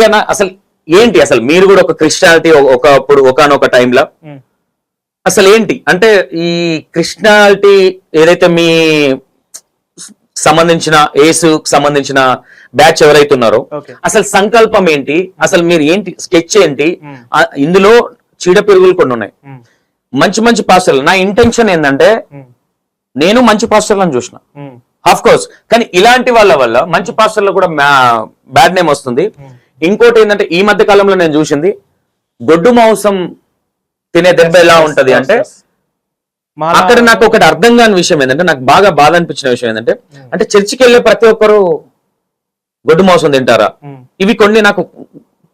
ఓకేనా? అసలు ఏంటి? అసలు మీరు కూడా ఒక క్రిస్టియానిటీ ఒకప్పుడు ఒకనొక టైంలో అసలు ఏంటి? అంటే ఈ క్రిస్టియానిటీ ఏదైతే మీ సంబంధించిన ఏసు సంబంధించిన బ్యాచ్ ఎవరైతే ఉన్నారో అసలు సంకల్పం ఏంటి? అసలు మీరు ఏంటి? స్కెచ్ ఏంటి? ఇందులో చీడ పెరుగులు కొన్ని ఉన్నాయి. మంచి మంచి పాస్టర్లు. నా ఇంటెన్షన్ ఏంటంటే నేను మంచి పాస్టర్లను చూసిన. ఆఫ్ కోర్స్ కానీ ఇలాంటి వాళ్ళ వల్ల మంచి పాస్టర్లు కూడా బ్యాడ్ నేమ్ వస్తుంది. ఇంకోటి ఏంటంటే ఈ మధ్య కాలంలో నేను చూసింది గొడ్డు మాంసం తినే దెబ్బ ఎలా ఉంటది అంటే అక్కడ నాకు ఒకటి అర్థం కాని విషయం ఏంటంటే నాకు బాగా బాధ అనిపించిన విషయం ఏంటంటే అంటే చర్చికి వెళ్ళే ప్రతి ఒక్కరు గొడ్డు మాంసం తింటారా? ఉమ్, ఇవి కొన్ని నాకు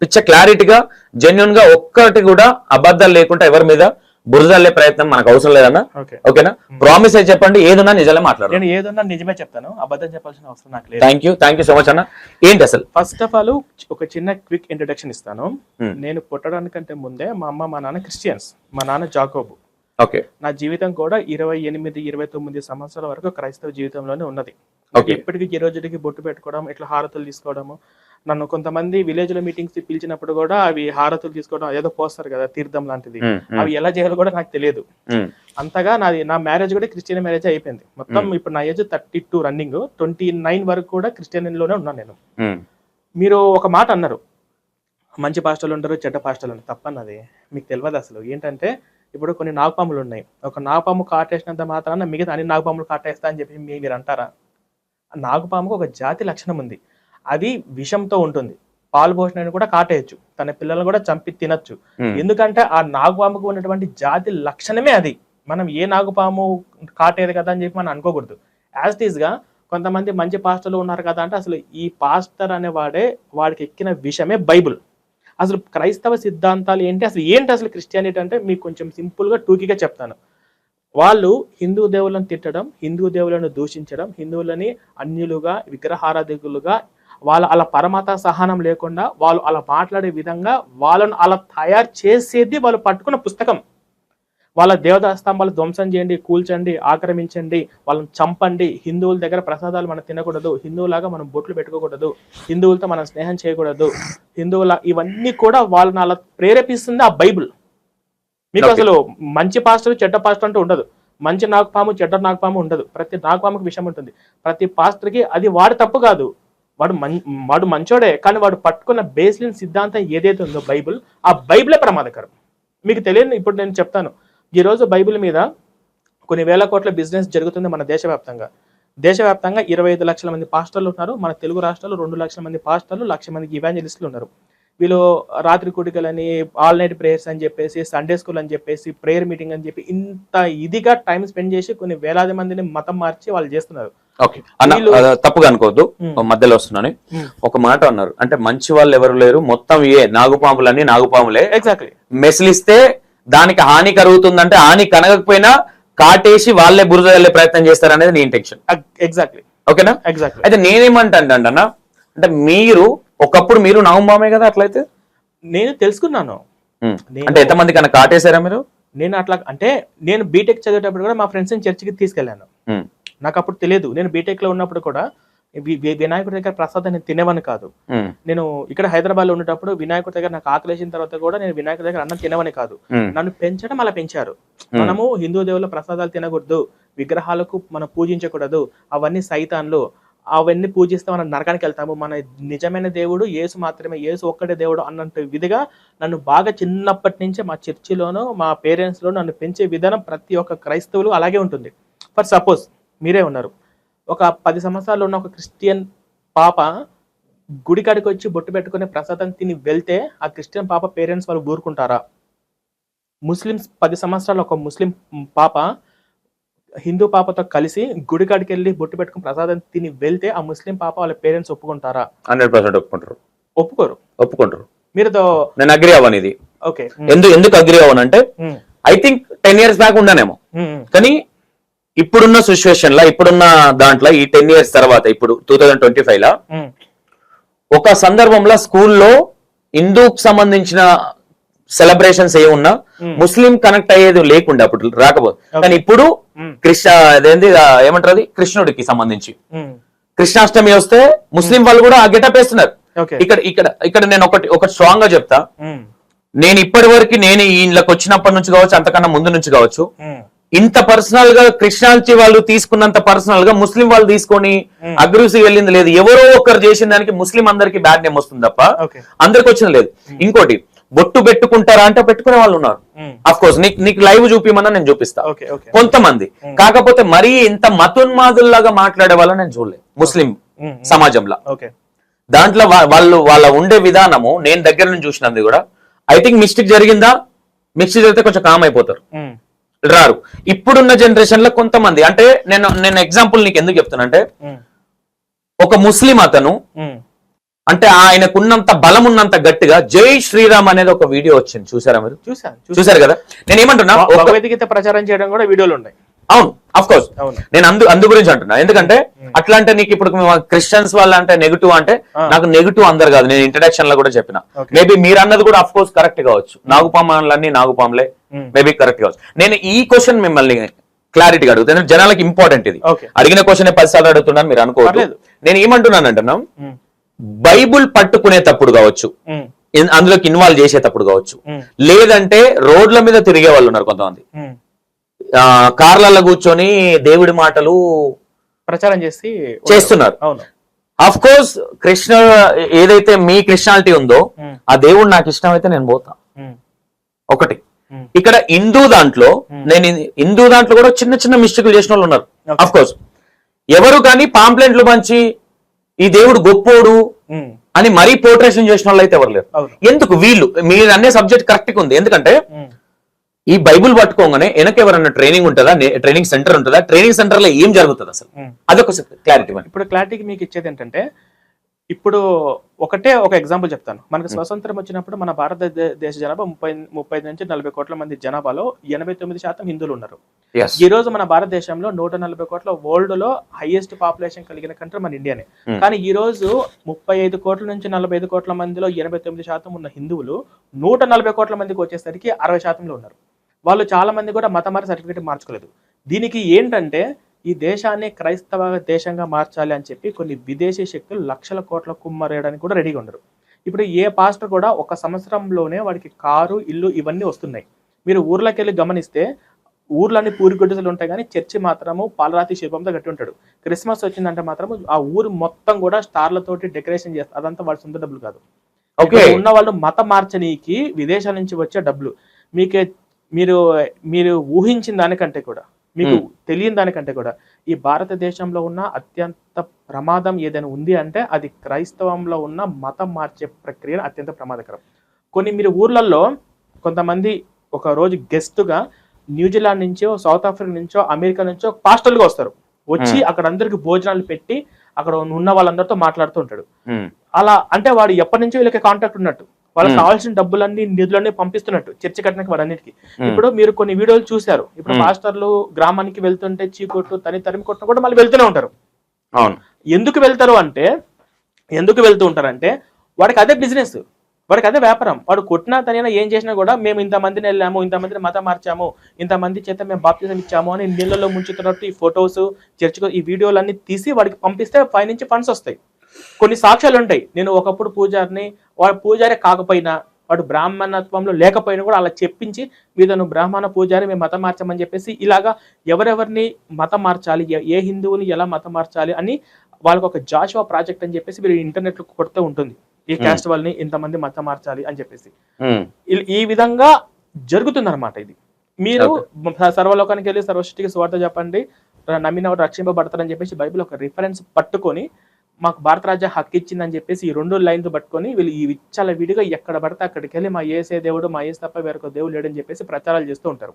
పిచ్చ క్లారిటీగా జెన్యున్గా ఒక్కటి కూడా అబద్ధాలు లేకుండా ఎవరి మీద బురదల్లే ప్రయత్నం మనకు అవసరం లేదన్నా? ఓకే. ఓకేనా? ప్రామిస్ అయితే చెప్పండి ఏదున్నా నిజాలే మాట్లాడు నేను ఏదన్నా నిజమే చెప్తాను అబద్ధం చెప్పాల్సిన అవసరం నాకు లేదు. Thank you thank you so much అన్న. ఏంటి అసలు? ఫస్ట్ ఆఫ్ ఆల్ ఒక చిన్న క్విక్ ఇంట్రడక్షన్ ఇస్తాను. నేను పుట్టడానికంటే ముందే మా అమ్మ మా నాన్న క్రిస్టియన్స్ మా నాన్న జాకోబు ఓకే. నా జీవితం కూడా ఇరవై ఎనిమిది ఇరవై తొమ్మిది సంవత్సరాల వరకు క్రైస్తవ జీవితంలోనే ఉన్నది. ఎప్పటికీ ఈ రోజుకి బొట్టు పెట్టుకోవడం ఇట్లా హారతులు తీసుకోవడము నన్ను కొంతమంది విలేజ్లో మీటింగ్స్ పిలిచినప్పుడు కూడా అవి హారతులు తీసుకోవడం ఏదో పోస్తారు కదా తీర్థం లాంటిది. అవి ఎలా చేయాలో కూడా నాకు తెలియదు. అంతగా నాది నా మ్యారేజ్ కూడా క్రిస్టియన్ మ్యారేజ్ అయిపోయింది. మొత్తం ఇప్పుడు నా age thirty two running twenty nine వరకు కూడా క్రిస్టియన్లోనే ఉన్నాను నేను. మీరు ఒక మాట అన్నారు. మంచి పాస్టర్లు ఉంటారు చెడ్డ పాస్టర్లు ఉంటారు తప్పన్నది. మీకు తెలియదు అసలు. ఏంటంటే ఇప్పుడు కొన్ని నాగపాములు ఉన్నాయి. ఒక నాగపాము కాటేసినంత మాత్రాన మిగతా అన్ని నాగపాములు కాటేస్తా అని చెప్పి మీ- మీరు అంటారా? నాగపాముకు ఒక జాతి లక్షణం ఉంది. అది విషంతో ఉంటుంది. పాలు పోషణని కూడా కాటేయచ్చు. తన పిల్లలను కూడా చంపి తినచ్చు. ఎందుకంటే ఆ నాగపాముకు ఉన్నటువంటి జాతి లక్షణమే అది. మనం ఏ నాగపాము కాటేది కదా అని చెప్పి మనం అనుకోకూడదు. యాజ్ ఇట్గా కొంతమంది మంచి పాస్టర్లు ఉన్నారు కదా అంటే అసలు ఈ పాస్టర్ అనేవాడే వాడికి ఎక్కిన విషయమే బైబుల్. అసలు క్రైస్తవ సిద్ధాంతాలు ఏంటి? అసలు ఏంటి అసలు క్రిస్టియానిటీ అంటే మీకు కొంచెం సింపుల్గా టూకీగా చెప్తాను. వాళ్ళు హిందూ దేవులను తిట్టడం హిందూ దేవులను దూషించడం హిందువులని అన్యులుగా విగ్రహారాధికులుగా వాళ్ళ అలా పరమత సహనం లేకుండా వాళ్ళు అలా మాట్లాడే విధంగా వాళ్ళను అలా తయారు చేసేది వాళ్ళు పట్టుకున్న పుస్తకం. వాళ్ళ దేవతా స్తంభాలు ధ్వంసం చేయండి కూల్చండి ఆక్రమించండి వాళ్ళని చంపండి. హిందువుల దగ్గర ప్రసాదాలు మనం తినకూడదు. హిందువులాగా మనం బొట్లు పెట్టుకోకూడదు. హిందువులతో మనం స్నేహం చేయకూడదు. హిందువుల ఇవన్నీ కూడా వాళ్ళని అలా ప్రేరేపిస్తుంది ఆ బైబిల్. మీకు. అసలు మంచి పాస్టర్ చెడ్డ పాస్టర్ అంటూ ఉండదు. మంచి నాగపాము చెడ్డ నాగపాము ఉండదు. ప్రతి నాగపాముకి విషయం ఉంటుంది. ప్రతి పాస్టర్కి అది వాడి తప్పు కాదు. వాడు మం వాడు మంచోడే కానీ వాడు పట్టుకున్న బేస్లిన్ సిద్ధాంతం ఏదైతే ఉందో బైబిల్ ఆ బైబిలే ప్రమాదకరం. మీకు తెలియదు ఇప్పుడు నేను చెప్తాను. ఈ రోజు బైబిల్ మీద కొన్ని వేల కోట్ల బిజినెస్ జరుగుతుంది మన దేశవ్యాప్తంగా. దేశవ్యాప్తంగా ఇరవై ఐదు లక్షల మంది పాస్టర్లు ఉన్నారు మన తెలుగు రాష్ట్రాలు రెండు లక్షల మంది పాస్టర్లు లక్ష మంది ఇవాంజలిస్టులు ఉన్నారు. వీళ్ళు రాత్రి కూడికలని ఆల్ నైట్ ప్రేయర్స్ అని చెప్పేసి సండే స్కూల్ అని చెప్పేసి ప్రేయర్ మీటింగ్ అని చెప్పి ఇంత ఇదిగా టైం స్పెండ్ చేసి కొన్ని వేలాది మందిని మతం మార్చి వాళ్ళు చేస్తున్నారు. ఓకే అన్న తప్పుగా అనుకోవద్దు. మధ్యలో వస్తున్నాను. ఒక మాట అన్నారు. అంటే మంచి వాళ్ళు ఎవరు లేరు. మొత్తం ఏ నాగుపాములన్నీ నాగుపాములే. ఎగ్జాక్ట్లీ మెసిలిస్తే దానికి హాని కలుగుతుందంటే హాని కనగకపోయినా కాటేసి వాళ్ళే బురద వెళ్ళే ప్రయత్నం చేస్తారనేది నీ ఇంటెన్షన్ ఎగ్జాక్ట్లీ ఓకేనా ఎగ్జాక్ట్లీ అయితే నేనేమంటాను అన్న అంటే మీరు ఒకప్పుడు మీరు నాగుపామే కదా అట్లయితే? నేను తెలుసుకున్నాను. అంటే ఎంతమంది కన్నా కాటేశారా మీరు? నేను అట్లా అంటే నేను బీటెక్ చదివేటప్పుడు కూడా మా ఫ్రెండ్స్ని చర్చికి తీసుకెళ్ళాను. నాకు అప్పుడు తెలియదు. నేను బీటెక్లో ఉన్నప్పుడు కూడా వినాయకుడి దగ్గర ప్రసాదం నేను తినేవాని కాదు. నేను ఇక్కడ హైదరాబాద్లో ఉండేటప్పుడు వినాయకుడి దగ్గర నాకు ఆకలేసిన తర్వాత కూడా నేను వినాయకుడి దగ్గర అన్నం తినవని కాదు. నన్ను పెంచడం అలా పెంచారు. మనము హిందూ దేవుల ప్రసాదాలు తినకూడదు. విగ్రహాలకు మనం పూజించకూడదు. అవన్నీ సైతాన్లు. అవన్నీ పూజిస్తే మనం నరకానికి వెళ్తాము. మన నిజమైన దేవుడు యేసు మాత్రమే యేసు ఒక్కడే దేవుడు అన్నంత విధిగా నన్ను బాగా చిన్నప్పటి నుంచే మా చర్చిలోనూ మా పేరెంట్స్లో నన్ను పెంచే విధానం ప్రతి ఒక్క క్రైస్తవులు అలాగే ఉంటుంది. ఫర్ సపోజ్ మీరే ఉన్నారు. ఒక పది సంవత్సరాలు ఉన్న ఒక క్రిస్టియన్ పాప గుడి కాడికి వచ్చి బొట్టు పెట్టుకునే ప్రసాదం తిని వెళ్తే ఆ క్రిస్టియన్ పాప పేరెంట్స్ వాళ్ళు ఊరుకుంటారా? ముస్లిమ్స్ పది సంవత్సరాలు ఒక ముస్లిం పాప హిందూ పాపతో కలిసి గుడి కాడికి వెళ్ళి బొట్టు పెట్టుకుని ప్రసాదం తిని వెళ్తే ఆ ముస్లిం పాప వాళ్ళ పేరెంట్స్ ఒప్పుకుంటారా? హండ్రెడ్ పర్సెంట్ ఒప్పుకుంటారు. ఒప్పుకోరు? ఒప్పుకుంటారు. మీరు నేను అగ్రి అవ్వను ఇది ఓకే ఎందుకు ఎందుకు అగ్రి అవ్వను అంటే I think ten years back ఉండనేమో. కానీ ఇప్పుడున్న సిచ్యువేషన్ లా ఇప్పుడున్న దాంట్లో ఈ టెన్ ఇయర్స్ తర్వాత ఇప్పుడు టూ థౌజండ్ ట్వంటీ ఫైవ్ లా ఒక సందర్భంలో స్కూల్లో హిందూకి సంబంధించిన సెలబ్రేషన్స్ ఏ ఉన్నా. ముస్లిం కనెక్ట్ అయ్యేది లేకుండా అప్పుడు రాకపోతే కానీ ఇప్పుడు కృష్ణ అదేంది ఏమంటారు అది? కృష్ణుడికి సంబంధించి. కృష్ణాష్టమి వస్తే ముస్లిం వాళ్ళు కూడా ఆ గెటప్ వేస్తున్నారు. ఇక్కడ ఇక్కడ ఇక్కడ నేను ఒకటి ఒకటి స్ట్రాంగ్గా చెప్తా. నేను ఇప్పటి వరకు నేను ఈయనకి వచ్చినప్పటి నుంచి కావచ్చు అంతకన్నా ముందు నుంచి కావచ్చు ఇంత పర్సనల్గా క్రిస్టియానిటీ వాళ్ళు తీసుకున్నంత పర్సనల్గా ముస్లిం వాళ్ళు తీసుకొని అగ్రెసివ్ వెళ్ళింది లేదు. ఎవరో ఒకరు చేసిన దానికి ముస్లిం అందరికి బ్యాడ్ నేమ్ వస్తుంది తప్ప అందరికి వచ్చిన లేదు. ఇంకోటి బొట్టు పెట్టుకుంటారా అంటే పెట్టుకునే వాళ్ళు ఉన్నారు. అఫ్ కోర్స్ నీకు నీకు లైవ్ చూపిమన్నా నేను చూపిస్తా. కొంతమంది. కాకపోతే మరీ ఇంత మతోన్మాదుల్లాగా మాట్లాడే వాళ్ళని నేను చూడలేదు. ముస్లిం సమాజంలో. దాంట్లో వాళ్ళు వాళ్ళ ఉండే విధానము నేను దగ్గర నుంచి చూసినది కూడా ఐ థింక్ మిస్టేక్ జరిగిందా? మిస్టేక్ జరిగితే కొంచెం కామ్ అయిపోతారు. రారు. ఇప్పుడున్న జనరేషన్లో కొంతమంది అంటే నేను నేను ఎగ్జాంపుల్ నీకు ఎందుకు చెప్తున్నా అంటే ఉమ్, ఒక ముస్లిం అతను అంటే ఆయనకున్నంత బలం ఉన్నంత గట్టిగా జై శ్రీరామ్ అనేది ఒక వీడియో వచ్చింది. చూసారా మీరు? చూసాను చూసాను చూసారు కదా? నేను ఏమంటున్నా భగవద్గీత ప్రచారం చేయడం కూడా వీడియోలు ఉన్నాయి. అవును అఫ్ కోర్స్ నేను అందు అందు గురించి అంటున్నా. ఎందుకంటే అట్లా అంటే నీకు ఇప్పుడు క్రిస్టియన్స్ వాళ్ళ అంటే నెగిటివ్ అంటే నాకు నెగిటివ్ అందరు కాదు. నేను ఇంట్రడక్షన్లో కూడా చెప్పిన. మేబీ మీరు అన్నది కూడా అఫ్ కోర్స్ కరెక్ట్ కావచ్చు. నాగుపాములన్నీ నాగుపాములే. మేబీ కరెక్ట్ కావచ్చు. నేను ఈ క్వశ్చన్ మిమ్మల్ని క్లారిటీగా అడుగుతాను జనాలకి ఇంపార్టెంట్ ఇది. అడిగిన క్వశ్చన్ పది సార్లు అడుగుతున్నాను మీరు అనుకోవద్దు. పర్లేదు. నేను ఏమంటున్నాను అంటున్నాం బైబుల్ పట్టుకునేటప్పుడు కావచ్చు. అందులోకి ఇన్వాల్వ్ చేసేటప్పుడు కావచ్చు. లేదంటే రోడ్ల మీద తిరిగే వాళ్ళు ఉన్నారు కొంతమంది. కార్లలో కూర్చొని దేవుడి మాటలు ప్రచారం చేసి చేస్తున్నారు. అఫ్ కోర్స్ కృష్ణ ఏదైతే మీ క్రిస్టియానిటీ ఉందో ఆ దేవుడు నాకు ఇష్టం అయితే నేను పోతా. ఒకటి. ఇక్కడ హిందూ దాంట్లో నేను హిందూ దాంట్లో కూడా చిన్న చిన్న మిస్టేక్లు చేసిన వాళ్ళు ఉన్నారు. అఫ్ కోర్స్ ఎవరు కానీ పాంప్లెంట్లు పంచి ఈ దేవుడు గొప్పోడు అని మరీ పోర్ట్రేషన్ చేసిన వాళ్ళు అయితే ఎవరు లేరు. ఎందుకు? వీళ్ళు మీరు అనే సబ్జెక్ట్ కరెక్ట్గా ఉంది. ఎందుకంటే ఈ బైబుల్ పట్టుకోగానే వెనక ఎవరన్నా ట్రైనింగ్ ఉంటుందా ట్రైనింగ్ సెంటర్ ఉంటుందా? ట్రైనింగ్ సెంటర్లో ఏం జరుగుతుంది అసలు. అదొక క్లారిటీ ఇప్పుడు క్లారిటీకి మీకు ఇచ్చేది ఏంటంటే ఇప్పుడు ఒకటే ఒక ఎగ్జాంపుల్ చెప్తాను. మనకు స్వతంత్రం వచ్చినప్పుడు మన భారతదేశ జనాభా ముప్పై ముప్పై నుంచి నలభై కోట్ల మంది జనాభాలో ఎనభై తొమ్మిది శాతం హిందువులు ఉన్నారు. ఈ రోజు మన భారతదేశంలో నూట నలభై కోట్ల వరల్డ్లో హైయెస్ట్ పాపులేషన్ కలిగిన కంట్రీ మన ఇండియానే. కానీ ఈ రోజు ముప్పై ఐదు కోట్ల నుంచి నలభై ఐదు కోట్ల మందిలో ఎనభై తొమ్మిది శాతం ఉన్న హిందువులు నూట నలభై కోట్ల మందికి వచ్చేసరికి అరవై శాతంలో ఉన్నారు. వాళ్ళు చాలా మంది కూడా మత మారి సర్టిఫికేట్ మార్చుకోలేదు. దీనికి ఏంటంటే ఈ దేశాన్ని క్రైస్తవ దేశంగా మార్చాలి అని చెప్పి కొన్ని విదేశీ శక్తులు లక్షల కోట్ల కుమ్మరేయడానికి కూడా రెడీగా ఉన్నారు ఇప్పుడు ఏ పాస్టర్ కూడా ఒక సంవత్సరంలోనే వాడికి కారు ఇల్లు ఇవన్నీ వస్తున్నాయి. మీరు ఊర్లోకి వెళ్ళి గమనిస్తే ఊర్లన్నీ పూరిగుడ్డలు ఉంటాయి కానీ చర్చి మాత్రము పాలరాతి శిల్పంతో కట్టి ఉంటాడు. క్రిస్మస్ వచ్చిందంటే మాత్రం ఆ ఊరు మొత్తం కూడా స్టార్లతోటి డెకరేషన్ చేస్తారు అదంతా వాళ్ళ సొంత డబ్బులు కాదు. ఓకే. ఉన్న వాళ్ళు మత మార్చనీకి విదేశాల నుంచి వచ్చే డబ్బులు. మీకే మీరు మీరు ఊహించిన దానికంటే కూడా. మీకు తెలియని దానికంటే కూడా ఈ భారతదేశంలో ఉన్న అత్యంత ప్రమాదం ఏదైనా ఉంది అంటే అది క్రైస్తవంలో ఉన్న మతం మార్చే ప్రక్రియ అత్యంత ప్రమాదకరం. కొన్ని మీరు ఊర్లలో కొంతమంది ఒక రోజు గెస్ట్గా న్యూజిలాండ్ నుంచో సౌత్ ఆఫ్రికా నుంచో అమెరికా నుంచో పాస్టర్లుగా వస్తారు. వచ్చి అక్కడ అందరికి భోజనాలు పెట్టి అక్కడ ఉన్న వాళ్ళందరితో మాట్లాడుతూ ఉంటాడు. అలా అంటే వాడు ఎప్పటి నుంచో వీళ్ళకి కాంటాక్ట్ ఉన్నట్టు. వాళ్ళకి. కావాల్సిన డబ్బులన్నీ నిధులన్నీ పంపిస్తున్నట్టు చర్చ కట్టడానికి Hmm. ఇప్పుడు మీరు కొన్ని వీడియోలు చూశారు. ఇప్పుడు. పాస్టర్లు గ్రామానికి వెళ్తుంటే చీకొట్టు తని తరిమి కొట్టిన కూడా మళ్ళీ వెళ్తూనే ఉంటారు. అవును. ఎందుకు వెళ్తారు అంటే ఎందుకు వెళ్తూ ఉంటారంటే వాడికి అదే బిజినెస్ వాడికి అదే వ్యాపారం. వాడు కొట్టినా తనైనా ఏం చేసినా కూడా మేము ఇంతమందిని వెళ్ళాము ఇంతమందిని మతం మార్చాము ఇంతమంది చేత మేము బాప్తిజం ఇచ్చాము అని నీళ్ళలో ముంచుతున్నట్టు ఈ ఫొటోస్ చర్చకు ఈ వీడియోలన్నీ తీసి వాడికి పంపిస్తే పై నుంచి ఫండ్స్ వస్తాయి. కొన్ని సాక్ష్యాలు ఉంటాయి. నేను ఒకప్పుడు పూజారిని వాడు పూజారి కాకపోయినా వాడు బ్రాహ్మణత్వంలో లేకపోయినా కూడా అలా చెప్పించి మీద నువ్వు బ్రాహ్మణ పూజారి మేము మతం మార్చామని చెప్పేసి ఇలాగా ఎవరెవరిని మతం మార్చాలి ఏ- హిందువుని ఎలా మతం మార్చాలి అని వాళ్ళకి ఒక జాషువా ప్రాజెక్ట్ అని చెప్పేసి మీరు ఇంటర్నెట్లో కొడితే ఉంటుంది. ఈ క్యాస్ట్ వాళ్ళని ఇంతమంది మతం మార్చాలి అని చెప్పేసి. ఈ విధంగా జరుగుతుందన్నమాట ఇది. మీరు సర్వలోకానికి వెళ్ళి సర్వసృష్టికి స్వార్థ చెప్పండి నమ్మిన వాడు రక్షింపబడతారని చెప్పేసి బైబిల్ ఒక రిఫరెన్స్ పట్టుకొని మాకు భారత రాజ్య హక్కు ఇచ్చిందని చెప్పేసి ఈ రెండు లైన్స్ పట్టుకొని వీళ్ళు ఈ విచ్చాల విడిగా ఎక్కడ పడితే అక్కడికి వెళ్ళి మా ఏసే దేవుడు మా ఏసు తప్ప వేరొక దేవుడు లేడని చెప్పేసి ప్రచారాలు చేస్తూ ఉంటారు.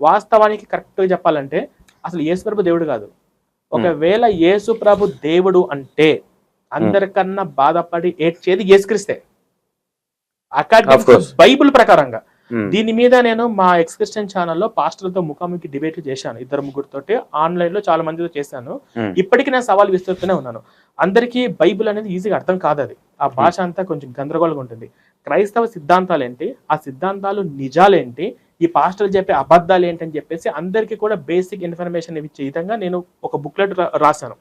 వాస్తవానికి కరెక్ట్గా చెప్పాలంటే అసలు యేసు ప్రభు దేవుడు కాదు ఒకవేళ యేసు ప్రభు దేవుడు అంటే అందరికన్నా బాధపడి ఏడ్చేది యేసుక్రీస్తే అకాడమిక్. బైబిల్ ప్రకారంగా. దీని మీద నేను మా ఎక్స్క్రిస్టియన్ ఛానల్లో పాస్టర్లతో ముఖాముఖి డిబేట్లు చేశాను. ఇద్దరు ముగ్గురితోటి ఆన్లైన్లో చాలా మందితో చేశాను. ఇప్పటికీ నేను సవాల్ విస్తుతూనే ఉన్నాను. అందరికీ బైబిల్ అనేది ఈజీగా అర్థం కాదు అది. ఆ భాష అంతా కొంచెం గందరగోళంగా ఉంటుంది. క్రైస్తవ సిద్ధాంతాలు ఏంటి? ఆ సిద్ధాంతాలు నిజాలేంటి ఈ పాస్టర్లు చెప్పే అబద్ధాలు ఏంటి అని చెప్పేసి అందరికీ కూడా బేసిక్ ఇన్ఫర్మేషన్ ఇచ్చే విధంగా నేను ఒక బుక్లెట్ రాశాను.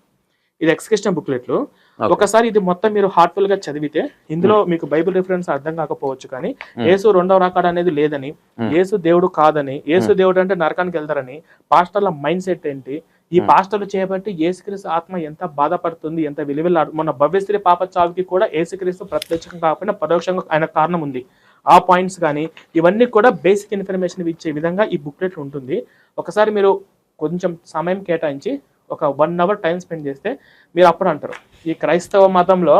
ఇది ఎక్స్కృష్ణ బుక్లెట్లు. ఒకసారి ఇది మొత్తం మీరు హార్ట్ఫుల్గా చదివితే ఇందులో మీకు బైబిల్ రిఫరెన్స్ అర్థం కాకపోవచ్చు కానీ యేసు రెండవ రాకడ అనేది లేదని యేసు దేవుడు కాదని యేసు దేవుడు అంటే నరకానికి వెళ్తారని పాస్టర్ల మైండ్ సెట్ ఏంటి? ఈ పాస్టర్లు చేయబట్టి యేసుక్రీస్తు ఆత్మ ఎంత బాధపడుతుంది ఎంత విలువల మన భవ్యశ్రీ పాప చావుకి కూడా యేసుక్రీస్తు ప్రత్యక్షంగా కాకపోయినా పరోక్షంగా ఆయన కారణం ఉంది. ఆ పాయింట్స్ కానీ ఇవన్నీ కూడా బేసిక్ ఇన్ఫర్మేషన్ ఇచ్చే విధంగా ఈ బుక్లెట్ ఉంటుంది. ఒకసారి మీరు కొంచెం సమయం కేటాయించి ఒక వన్ అవర్ టైం స్పెండ్ చేస్తే మీరు అప్పుడు అంటారు. ఈ క్రైస్తవ మతంలో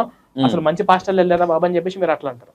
అసలు మంచి పాస్టర్లు వెళ్ళారా బాబా అని చెప్పేసి మీరు అట్లా అంటారు.